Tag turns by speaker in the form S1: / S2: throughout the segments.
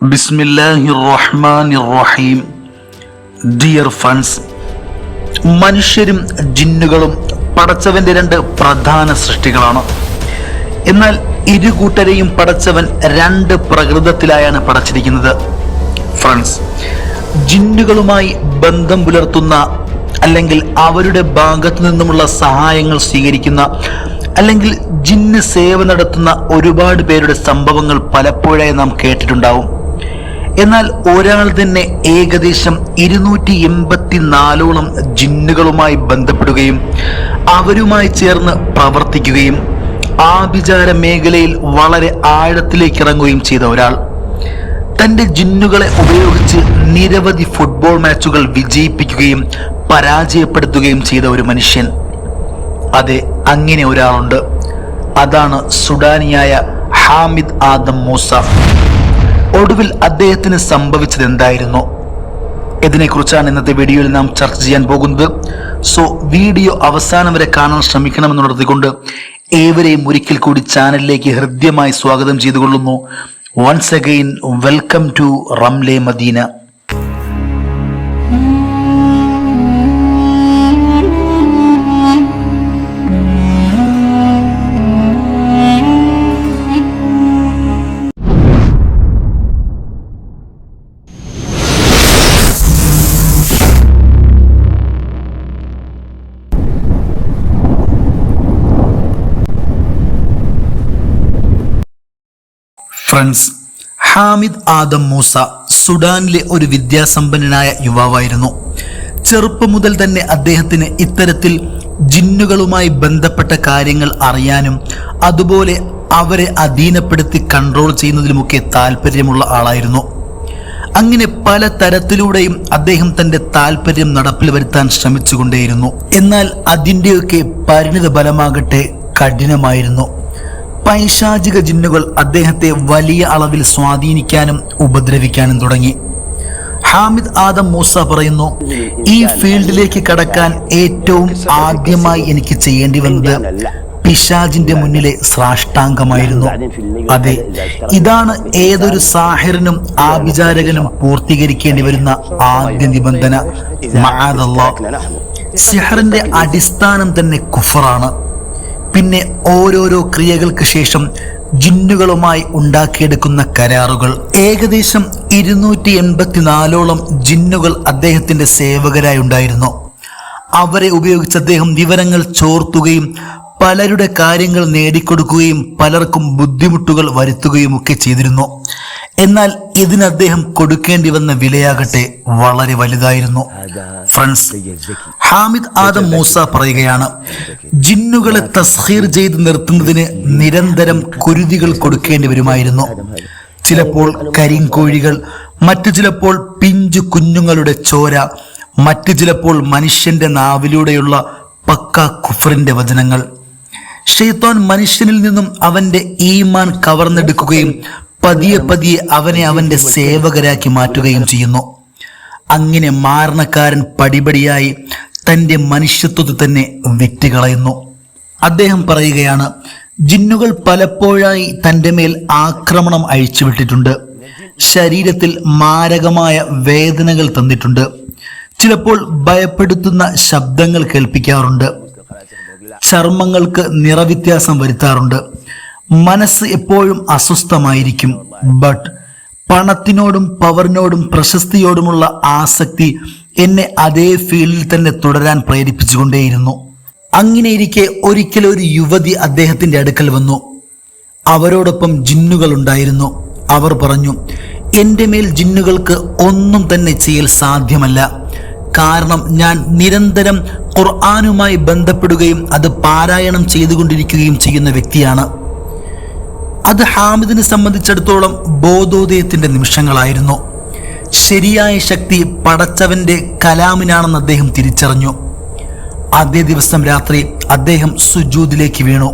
S1: ബിസ്മില്ലാഹി റഹ്മാൻ റഹീം dear fans മനുഷ്യരും ജിന്നുകളും പടച്ചവന്റെ രണ്ട് പ്രധാന സൃഷ്ടികളാണ്. എന്നാൽ ഇരു കൂട്ടരെയും പടച്ചവൻ രണ്ട് പ്രകൃതത്തിലായാണ് പടച്ചിരിക്കുന്നത്. ഫ്രണ്ട്സ് ജിന്നുകളുമായി ബന്ധം പുലർത്തുന്ന അല്ലെങ്കിൽ അവരുടെ ഭാഗത്തു നിന്നുമുള്ള സഹായങ്ങൾ സ്വീകരിക്കുന്ന അല്ലെങ്കിൽ ജിന്ന് സേവ നടത്തുന്ന ഒരുപാട് പേരുടെ സംഭവങ്ങൾ പലപ്പോഴായി നാം കേട്ടിട്ടുണ്ടാവും. എന്നാൽ ഒരാൾ തന്നെ ഏകദേശം ഇരുന്നൂറ്റി എൺപത്തിനാലോളം ജിന്നുകളുമായി ബന്ധപ്പെടുകയും അവരുമായി ചേർന്ന് പ്രവർത്തിക്കുകയും ആഭിചാര മേഖലയിൽ വളരെ ആഴത്തിലേക്ക് ഇറങ്ങുകയും ചെയ്ത ഒരാൾ. തന്റെ ജിന്നുകളെ ഉപയോഗിച്ച് നിരവധി ഫുട്ബോൾ മാച്ചുകൾ വിജയിപ്പിക്കുകയും പരാജയപ്പെടുത്തുകയും ചെയ്ത ഒരു മനുഷ്യൻ. അതെ അങ്ങനെ ഒരാളുണ്ട്. അതാണ് സുഡാനിയായ ഹാമിദ് ആദം മൂസ. ഒടുവിൽ അദ്ദേഹത്തിന് സംഭവിച്ചത് എന്തായിരുന്നു? ഇതിനെക്കുറിച്ചാണ് ഇന്നത്തെ വീഡിയോയിൽ നാം ചർച്ച ചെയ്യാൻ പോകുന്നത്. സോ വീഡിയോ അവസാനം വരെ കാണാൻ ശ്രമിക്കണമെന്നുള്ളതുകൊണ്ട് ഏവരെയും ഒരിക്കൽ കൂടി ചാനലിലേക്ക് ഹൃദ്യമായി സ്വാഗതം ചെയ്തുകൊള്ളുന്നു. Once again welcome to Ramle Madina friends Hamid Adam Moosa സുഡാനിലെ ഒരു വിദ്യാസമ്പന്നനായ യുവാവായിരുന്നു. ചെറുപ്പം മുതൽ തന്നെ അദ്ദേഹത്തിന് ഇത്തരത്തിൽ ജിന്നുകളുമായി ബന്ധപ്പെട്ട കാര്യങ്ങൾ അറിയാനും അതുപോലെ അവരെ അധീനപ്പെടുത്തി കൺട്രോൾ ചെയ്യുന്നതിലുമൊക്കെ താല്പര്യമുള്ള ആളായിരുന്നു. അങ്ങനെ പല തരത്തിലൂടെയും അദ്ദേഹം തന്റെ താല്പര്യം നടപ്പിൽ വരുത്താൻ ശ്രമിച്ചുകൊണ്ടേയിരുന്നു. എന്നാൽ അതിന്റെയൊക്കെ പരിണിത ഫലമാകട്ടെ കഠിനമായിരുന്നു. പൈശാചിക ജിന്നുകൾ അദ്ദേഹത്തെ വലിയ അളവിൽ സ്വാധീനിക്കാനും ഉപദ്രവിക്കാനും തുടങ്ങി. ഹാമിദ് ആദം മൂസ പറയുന്നു ഈ ഫീൽഡിലേക്ക് കടക്കാൻ ഏറ്റവും ആദ്യമായി എനിക്ക് ചെയ്യേണ്ടി വന്നത് പിശാജിന്റെ മുന്നിലെ സാഷ്ടാംഗമായിരുന്നു. അതെ ഇതാണ് ഏതൊരു സാഹിറിനും ആഭിചാരകനും പൂർത്തീകരിക്കേണ്ടി വരുന്ന ആദ്യ നിബന്ധന. സിഹറിന്റെ അടിസ്ഥാനം തന്നെ കുഫറാണ്. പിന്നെ ഓരോരോ ക്രിയകൾക്ക് ശേഷം ജിന്നുകളുമായി ഉണ്ടാക്കിയെടുക്കുന്ന കരാറുകൾ. ഏകദേശം ഇരുന്നൂറ്റി എൺപത്തിനാലോളം ജിന്നുകൾ അദ്ദേഹത്തിന്റെ സേവകരായി ഉണ്ടായിരുന്നു. അവരെ ഉപയോഗിച്ച് അദ്ദേഹം വിവരങ്ങൾ ചോർത്തുകയും പലരുടെ കാര്യങ്ങൾ നേടിക്കൊടുക്കുകയും പലർക്കും ബുദ്ധിമുട്ടുകൾ വരുത്തുകയും ഒക്കെ ചെയ്തിരുന്നു. എന്നാൽ ഇതിന് അദ്ദേഹം കൊടുക്കേണ്ടി വന്ന വിലയാകട്ടെ വളരെ വലുതായിരുന്നു. ഫ്രണ്ട്സ് ഹാമിദ് ആദം മൂസ പറയുകയാണ് ജിന്നുകളെ തസ്ഹീർ ചെയ്ത് നിർത്തുന്നതിന് നിരന്തരം കുരുതികൾ കൊടുക്കേണ്ടി വരുമായിരുന്നു. ചിലപ്പോൾ കരിങ്കോഴികൾ മറ്റു ചിലപ്പോൾ പിഞ്ചു കുഞ്ഞുങ്ങളുടെ ചോര മറ്റു ചിലപ്പോൾ മനുഷ്യന്റെ നാവിലൂടെയുള്ള പക്ക കുഫറിന്റെ വചനങ്ങൾ. ഷെയ്ത്താൻ മനുഷ്യനിൽ നിന്നും അവന്റെ ഈമാൻ കവർന്നെടുക്കുകയും പതിയെ പതിയെ അവനെ അവന്റെ സേവകരാക്കി മാറ്റുകയും ചെയ്യുന്നു. അങ്ങനെ മാരണക്കാരൻ പടിപടിയായി തന്റെ മനുഷ്യത്വത്തെ തന്നെ വിറ്റുകളയുന്നു. അദ്ദേഹം പറയുകയാണ് ജിന്നുകൾ പലപ്പോഴായി തന്റെ മേൽ ആക്രമണം അഴിച്ചുവിട്ടിട്ടുണ്ട്. ശരീരത്തിൽ മാരകമായ വേദനകൾ തന്നിട്ടുണ്ട്. ചിലപ്പോൾ ഭയപ്പെടുത്തുന്ന ശബ്ദങ്ങൾ കേൾപ്പിക്കാറുണ്ട്. ചർമ്മങ്ങൾക്ക് നിറവ്യത്യാസം വരുത്താറുണ്ട്. മനസ്സ് എപ്പോഴും അസ്വസ്ഥമായിരിക്കും. ബട്ട് പണത്തിനോടും പവറിനോടും പ്രശസ്തിയോടുമുള്ള ആസക്തി എന്നെ അതേ ഫീൽഡിൽ തന്നെ തുടരാൻ പ്രേരിപ്പിച്ചുകൊണ്ടേയിരുന്നു. അങ്ങനെയിരിക്കെ ഒരിക്കൽ ഒരു യുവതി അദ്ദേഹത്തിന്റെ അടുക്കൽ വന്നു. അവരോടൊപ്പം ജിന്നുകൾ ഉണ്ടായിരുന്നു. അവർ പറഞ്ഞു എന്റെ മേൽ ജിന്നുകൾക്ക് ഒന്നും തന്നെ ചെയ്യൽ സാധ്യമല്ല. കാരണം ഞാൻ നിരന്തരം ഖുർആാനുമായി ബന്ധപ്പെടുകയും അത് പാരായണം ചെയ്തുകൊണ്ടിരിക്കുകയും ചെയ്യുന്ന വ്യക്തിയാണ്. അത് ഹാമിദിനെ സംബന്ധിച്ചിടത്തോളം ബോധോദയത്തിന്റെ നിമിഷങ്ങളായിരുന്നു. ശരിയായ ശക്തി പടച്ചവന്റെ കലാമിനാണെന്ന് അദ്ദേഹം തിരിച്ചറിഞ്ഞു. അതേ ദിവസം രാത്രി അദ്ദേഹം സുജൂദിലേക്ക് വീണു.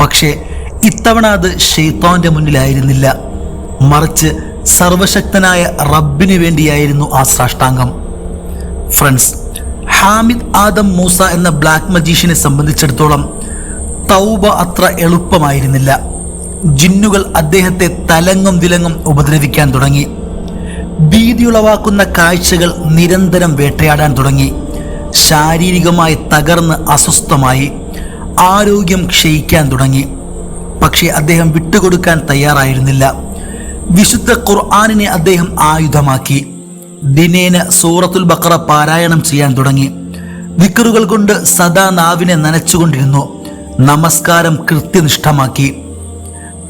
S1: പക്ഷേ ഇത്തവണ അത് ഷെയ്ത്താന്റെ മുന്നിലായിരുന്നില്ല. മറിച്ച് സർവശക്തനായ റബ്ബിനു വേണ്ടിയായിരുന്നു ആ സാഷ്ടാംഗം. ഫ്രണ്ട്സ് ഹാമിദ് ആദം മൂസ എന്ന ബ്ലാക്ക് മജീഷ്യനെ സംബന്ധിച്ചിടത്തോളം തൗബ അത്ര എളുപ്പമായിരുന്നില്ല. ജിന്നുകൾ അദ്ദേഹത്തെ തലങ്ങും വിലങ്ങും ഉപദ്രവിക്കാൻ തുടങ്ങി. ഭീതിയുളവാക്കുന്ന കാഴ്ചകൾ നിരന്തരം വേട്ടയാടാൻ തുടങ്ങി. ശാരീരികമായി തകർന്ന് അസ്വസ്ഥമായി. ആരോഗ്യം ക്ഷയിക്കാൻ തുടങ്ങി. പക്ഷേ അദ്ദേഹം വിട്ടുകൊടുക്കാൻ തയ്യാറായിരുന്നില്ല. വിശുദ്ധ ഖുർആാനിനെ അദ്ദേഹം ആയുധമാക്കി. ദിനേന സൂറത്തുൽ ബക്ര പാരായണം ചെയ്യാൻ തുടങ്ങി. വിക്കറുകൾ കൊണ്ട് സദാ നാവിനെ നനച്ചുകൊണ്ടിരുന്നു. നമസ്കാരം കൃത്യനിഷ്ഠമാക്കി.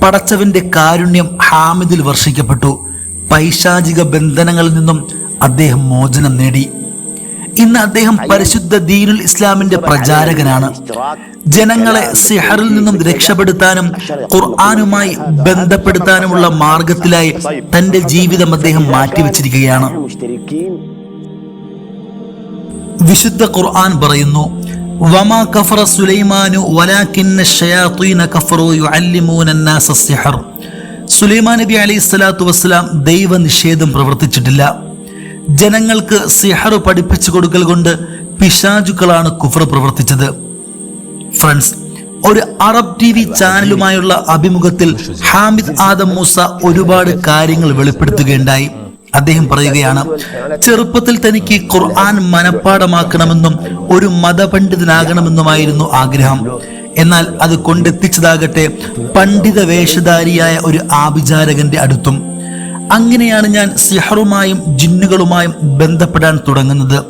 S1: പടച്ചവന്റെ കാരുണ്യം ഹാമിദിൽ വർഷിക്കപ്പെട്ടു. പൈശാചിക ബന്ധനങ്ങളിൽ നിന്നും അദ്ദേഹം മോചനം നേടി. ഇന്ന് അദ്ദേഹം പരിശുദ്ധ ദീനുൽ ഇസ്ലാമിന്റെ പ്രചാരകനാണ്. ജനങ്ങളെ സിഹറിൽ നിന്നും രക്ഷപ്പെടുത്താനും ഖുർആാനുമായി ബന്ധപ്പെടുത്താനുമുള്ള മാർഗത്തിലായി തന്റെ ജീവിതം അദ്ദേഹം മാറ്റിവെച്ചിരിക്കുകയാണ്. വിശുദ്ധ ഖുർആൻ പറയുന്നു വമാ കഫറ സുലൈമാനു കഫറു സുലൈമാൻ നബി അലൈഹി സ്വലാത്തു വസ്സലാം ദൈവ നിഷേധം പ്രവർത്തിച്ചിട്ടില്ല. ജനങ്ങൾക്ക് സിഹർ പഠിപ്പിച്ചു കൊടുക്കൽ കൊണ്ട് പിശാചുക്കളാണ് കുഫർ പ്രവർത്തിച്ചത്. ഫ്രണ്ട്സ് ഒരു അറബ് ടി വി ചാനലുമായുള്ള അഭിമുഖത്തിൽ ഹാമിദ് ആദം മൂസ ഒരുപാട് കാര്യങ്ങൾ വെളിപ്പെടുത്തുകയുണ്ടായി. അദ്ദേഹം പറയുകയാണ് ചെറുപ്പത്തിൽ തനിക്ക് ഖുർആൻ മനഃപ്പാടമാക്കണമെന്നും ഒരു മതപണ്ഡിതനാകണമെന്നുമായിരുന്നു ആഗ്രഹം. എന്നാൽ അത് കൊണ്ടെത്തിച്ചതാകട്ടെ പണ്ഡിത വേഷധാരിയായ ഒരു ആഭിചാരകന്റെ അടുത്തും. അങ്ങനെയാണ് ഞാൻ സിഹറുമായും ജിന്നുകളുമായും ബന്ധപ്പെടാൻ തുടങ്ങുന്നത്.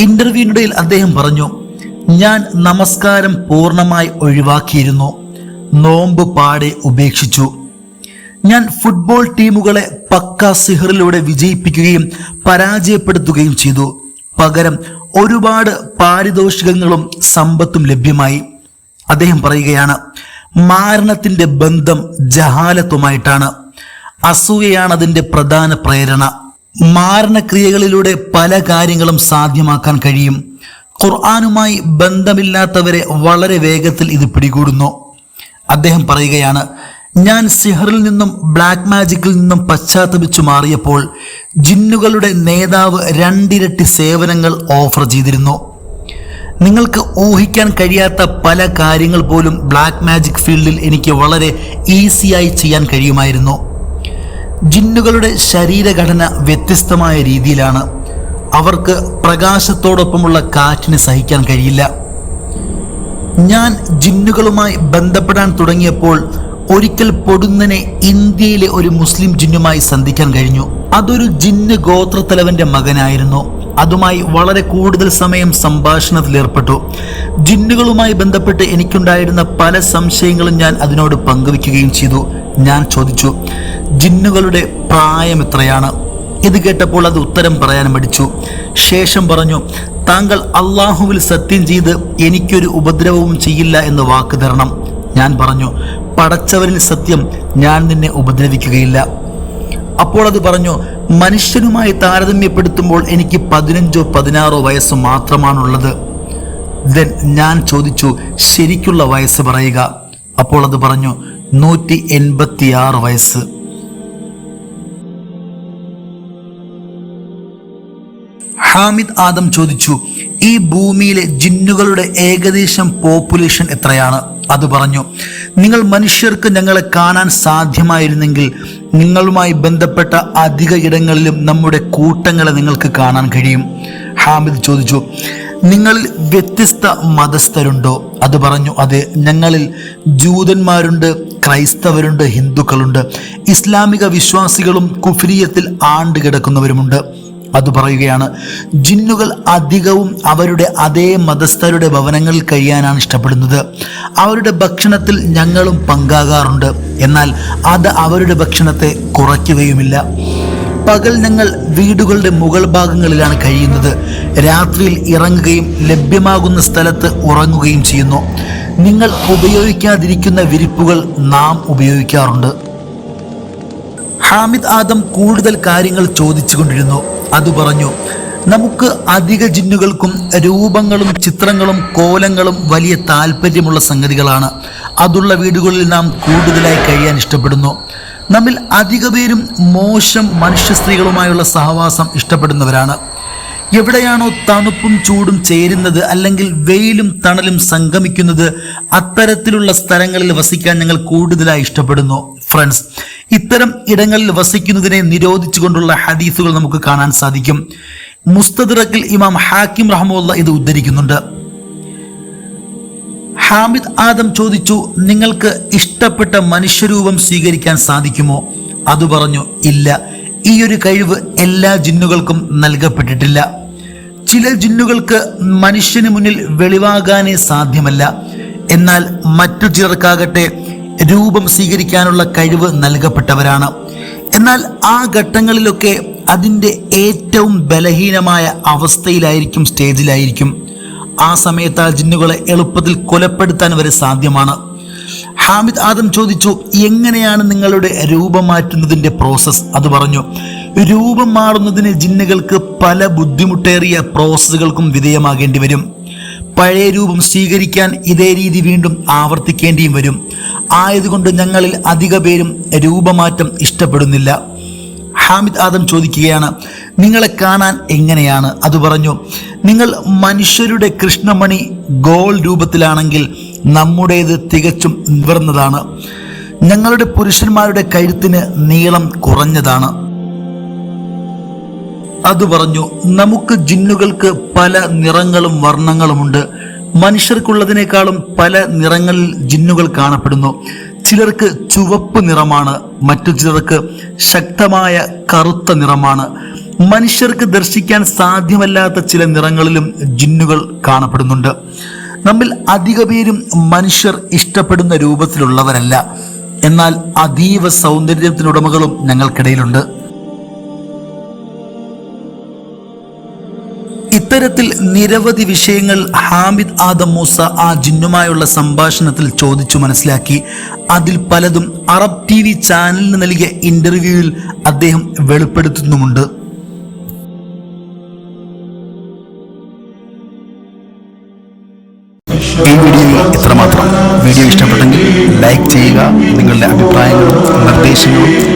S1: ഇന്റർവ്യൂവിനിടയിൽ അദ്ദേഹം പറഞ്ഞു ഞാൻ നമസ്കാരം പൂർണമായി ഒഴിവാക്കിയിരുന്നു. നോമ്പ് പാടെ ഉപേക്ഷിച്ചു. ഞാൻ ഫുട്ബോൾ ടീമുകളെ പക്ക സിഹറിലൂടെ വിജയിപ്പിക്കുകയും പരാജയപ്പെടുത്തുകയും ചെയ്തു. പകരം ഒരുപാട് പാരിതോഷികങ്ങളും സമ്പത്തും ലഭ്യമായി. അദ്ദേഹം പറയുകയാണ് മാരണത്തിന്റെ ബന്ധം ജഹാലത്വമായിട്ടാണ് അസൂയയാണ് അതിന്റെ പ്രധാന പ്രേരണ. മാരണക്രിയകളിലൂടെ പല കാര്യങ്ങളും സാധ്യമാക്കാൻ കഴിയും. ഖുർആാനുമായി ബന്ധമില്ലാത്തവരെ വളരെ വേഗത്തിൽ ഇത് പിടികൂടുന്നു. അദ്ദേഹം പറയുകയാണ് ഞാൻ സിഹറിൽ നിന്നും ബ്ലാക്ക് മാജിക്കിൽ നിന്നും പശ്ചാത്തപിച്ചു മാറിയപ്പോൾ ജിന്നുകളുടെ നേതാവ് രണ്ടിരട്ടി സേവനങ്ങൾ ഓഫർ ചെയ്തിരുന്നു. നിങ്ങൾക്ക് ഊഹിക്കാൻ കഴിയാത്ത പല കാര്യങ്ങൾ പോലും ബ്ലാക്ക് മാജിക് ഫീൽഡിൽ എനിക്ക് വളരെ ഈസിയായി ചെയ്യാൻ കഴിയുമായിരുന്നു. ജിന്നുകളുടെ ശരീരഘടന വ്യത്യസ്തമായ രീതിയിലാണ്. അവർക്ക് പ്രകാശത്തോടൊപ്പമുള്ള കാറ്റിന് സഹിക്കാൻ കഴിയില്ല. ഞാൻ ജിന്നുകളുമായി ബന്ധപ്പെടാൻ തുടങ്ങിയപ്പോൾ ഒരിക്കൽ പൊടുന്നനെ ഇന്ത്യയിലെ ഒരു മുസ്ലിം ജിന്നുമായി സന്ധിക്കാൻ കഴിഞ്ഞു. അതൊരു ജിന്ന് ഗോത്രത്തലവന്റെ മകനായിരുന്നു. അതുമായി വളരെ കൂടുതൽ സമയം സംഭാഷണത്തിൽ ഏർപ്പെട്ടു ജിന്നുകളുമായി ബന്ധപ്പെട്ട് എനിക്കുണ്ടായിരുന്ന പല സംശയങ്ങളും ഞാൻ അതിനോട് പങ്കുവെക്കുകയും ചെയ്തു. ഞാൻ ചോദിച്ചു ജിന്നുകളുടെ പ്രായം എത്രയാണ്? ഇത് കേട്ടപ്പോൾ അത് ഉത്തരം പറയാൻ മടിച്ചു. ശേഷം പറഞ്ഞു താങ്കൾ അള്ളാഹുവിൽ സത്യം ചെയ്ത് എനിക്കൊരു ഉപദ്രവവും ചെയ്യില്ല എന്ന് വാക്ക് തരണം. ഞാൻ പറഞ്ഞു പടച്ചവരിൽ സത്യം ഞാൻ നിന്നെ ഉപദ്രവിക്കുകയില്ല. അപ്പോൾ അത് പറഞ്ഞു മനുഷ്യനുമായി താരതമ്യപ്പെടുത്തുമ്പോൾ എനിക്ക് പതിനഞ്ചോ പതിനാറോ വയസ്സ് മാത്രമാണുള്ളത്. ദെൻ ഞാൻ ചോദിച്ചു ശരിക്കുള്ള വയസ്സ് പറയുക. അപ്പോൾ അത് പറഞ്ഞു നൂറ്റി എൺപത്തിയാറ് വയസ്സ്. ഹാമിദ് ആദം ചോദിച്ചു ഈ ഭൂമിയിലെ ജിന്നുകളുടെ ഏകദേശം പോപ്പുലേഷൻ എത്രയാണ്? അത് പറഞ്ഞു നിങ്ങൾ മനുഷ്യർക്ക് ഞങ്ങളെ കാണാൻ സാധ്യമായിരുന്നെങ്കിൽ നിങ്ങളുമായി ബന്ധപ്പെട്ട അധിക ഇടങ്ങളിലും നമ്മുടെ കൂട്ടങ്ങളെ നിങ്ങൾക്ക് കാണാൻ കഴിയും. ഹാമിദ് ചോദിച്ചു നിങ്ങളിൽ വ്യത്യസ്ത മതസ്ഥരുണ്ടോ? അത് പറഞ്ഞു അതെ ഞങ്ങളിൽ ജൂതന്മാരുണ്ട് ക്രൈസ്തവരുണ്ട് ഹിന്ദുക്കളുണ്ട് ഇസ്ലാമിക വിശ്വാസികളും കുഫ്രീയത്തിൽ ആണ്ട് കിടക്കുന്നവരുമുണ്ട് അത് പറയുകയാണ് ജിന്നുകൾ അധികവും അവരുടെ അതേ മതസ്ഥരുടെ ഭവനങ്ങളിൽ കഴിയാനാണ് ഇഷ്ടപ്പെടുന്നത്. അവരുടെ ഭക്ഷണത്തിൽ ഞങ്ങളും പങ്കാകാറുണ്ട്. എന്നാൽ അത് അവരുടെ ഭക്ഷണത്തെ കുറയ്ക്കുകയുമില്ല. പകൽ ഞങ്ങൾ വീടുകളുടെ മുകൾ ഭാഗങ്ങളിലാണ് കഴിയുന്നത്. രാത്രിയിൽ ഇറങ്ങുകയും ലഭ്യമാകുന്ന സ്ഥലത്ത് ഉറങ്ങുകയും ചെയ്യുന്നു. നിങ്ങൾ ഉപയോഗിക്കാതിരിക്കുന്ന വിരിപ്പുകൾ നാം ഉപയോഗിക്കാറുണ്ട്. ഹാമിദ് ആദം കൂടുതൽ കാര്യങ്ങൾ ചോദിച്ചുകൊണ്ടിരുന്നു. അത് പറഞ്ഞു നമുക്ക് അധിക ജിന്നുകൾക്കും രൂപങ്ങളും ചിത്രങ്ങളും കോലങ്ങളും വലിയ താല്പര്യമുള്ള സംഗതികളാണ്. അതുള്ള വീടുകളിൽ നാം കൂടുതലായി കഴിയാൻ ഇഷ്ടപ്പെടുന്നു. നമ്മിൽ അധിക പേരും മോശം മനുഷ്യ സ്ത്രീകളുമായുള്ള സഹവാസം ഇഷ്ടപ്പെടുന്നവരാണ്. എവിടെയാണോ തണുപ്പും ചൂടും ചേരുന്നത് അല്ലെങ്കിൽ വെയിലും തണലും സംഗമിക്കുന്നത് അത്തരത്തിലുള്ള സ്ഥലങ്ങളിൽ വസിക്കാൻ ഞങ്ങൾ കൂടുതലായി ഇഷ്ടപ്പെടുന്നു. ഫ്രണ്ട്സ് ഇത്തരം ഇടങ്ങളിൽ വസിക്കുന്നതിനെ നിരോധിച്ചുകൊണ്ടുള്ള ഹദീസുകൾ നമുക്ക് കാണാൻ സാധിക്കും. മുസ്തദിറക്കിൽ ഇമാം ഹാക്കിം റഹമുല്ല ഇത് ഉദ്ധരിക്കുന്നുണ്ട്. ഹാമിദ് ആദം ചോദിച്ചു നിങ്ങൾക്ക് ഇഷ്ടപ്പെട്ട മനുഷ്യരൂപം സ്വീകരിക്കാൻ സാധിക്കുമോ? അത് പറഞ്ഞു ഇല്ല. ഈ ഒരു കഴിവ് എല്ലാ ജിന്നുകൾക്കും നൽകപ്പെട്ടിട്ടില്ല. ചില ജിന്നുകൾക്ക് മനുഷ്യന് മുന്നിൽ വെളിവാകാനേ സാധ്യമല്ല. എന്നാൽ മറ്റു ചിലർക്കാകട്ടെ രൂപം സ്വീകരിക്കാനുള്ള കഴിവ് നൽകപ്പെട്ടവരാണ്. എന്നാൽ ആ ഘട്ടങ്ങളിലൊക്കെ അതിന്റെ ഏറ്റവും ബലഹീനമായ അവസ്ഥയിലായിരിക്കും സ്റ്റേജിലായിരിക്കും. ആ സമയത്ത് ആ ജിന്നുകളെ എളുപ്പത്തിൽ കൊലപ്പെടുത്താൻ വരെ സാധ്യമാണ്. ഹാമിദ് ആദം ചോദിച്ചു എങ്ങനെയാണ് നിങ്ങളുടെ രൂപം മാറ്റുന്നതിന്റെ പ്രോസസ്സ്? അത് പറഞ്ഞു രൂപം മാറുന്നതിന് ജിന്നുകൾക്ക് പല ബുദ്ധിമുട്ടേറിയ പ്രോസസ്സുകൾക്കും വിധേയമാകേണ്ടി വരും. പഴയ രൂപം സ്വീകരിക്കാൻ ഇതേ രീതി വീണ്ടും ആവർത്തിക്കേണ്ടിയും വരും. ആയതുകൊണ്ട് ഞങ്ങളിൽ അധിക പേരും രൂപമാറ്റം ഇഷ്ടപ്പെടുന്നില്ല. ഹാമിദ് ആദം ചോദിക്കുകയാണ് നിങ്ങളെ കാണാൻ എങ്ങനെയാണ്? അത് പറഞ്ഞു നിങ്ങൾ മനുഷ്യരുടെ കൃഷ്ണമണി ഗോൾ രൂപത്തിലാണെങ്കിൽ നമ്മുടേത് തികച്ചും നിവർന്നതാണ്. ഞങ്ങളുടെ പുരുഷന്മാരുടെ കഴുത്തിന് നീളം കുറഞ്ഞതാണ്. അത് പറഞ്ഞു നമുക്ക് ജിന്നുകൾക്ക് പല നിറങ്ങളും വർണങ്ങളുമുണ്ട്. മനുഷ്യർക്കുള്ളതിനേക്കാളും പല നിറങ്ങളിൽ ജിന്നുകൾ കാണപ്പെടുന്നു. ചിലർക്ക് ചുവപ്പ് നിറമാണ് മറ്റു ചിലർക്ക് ശക്തമായ കറുത്ത നിറമാണ്. മനുഷ്യർക്ക് ദർശിക്കാൻ സാധ്യമല്ലാത്ത ചില നിറങ്ങളിലും ജിന്നുകൾ കാണപ്പെടുന്നുണ്ട്. നമ്മിൽ അധിക പേരും മനുഷ്യർ ഇഷ്ടപ്പെടുന്ന രൂപത്തിലുള്ളവരല്ല. എന്നാൽ അതീവ സൗന്ദര്യത്തിനുടമകളും ഞങ്ങൾക്കിടയിലുണ്ട്. ഇത്തരത്തിൽ നിരവധി വിഷയങ്ങൾ ഹാമിദ് ആദം മൂസ ആ ജിന്നുമായുള്ള സംഭാഷണത്തിൽ ചോദിച്ചു മനസ്സിലാക്കി. അതിൽ പലതും അറബ് ടി വി ചാനലിന് നൽകിയ ഇന്റർവ്യൂവിൽ അദ്ദേഹം വെളിപ്പെടുത്തുന്നുമുണ്ട്.
S2: ഈ വീഡിയോയിൽ ഇത്രമാത്രം വീഡിയോ ഇഷ്ടപ്പെട്ടെങ്കിൽ ലൈക്ക് ചെയ്യുക നിങ്ങളുടെ അഭിപ്രായങ്ങളും നിർദ്ദേശങ്ങളും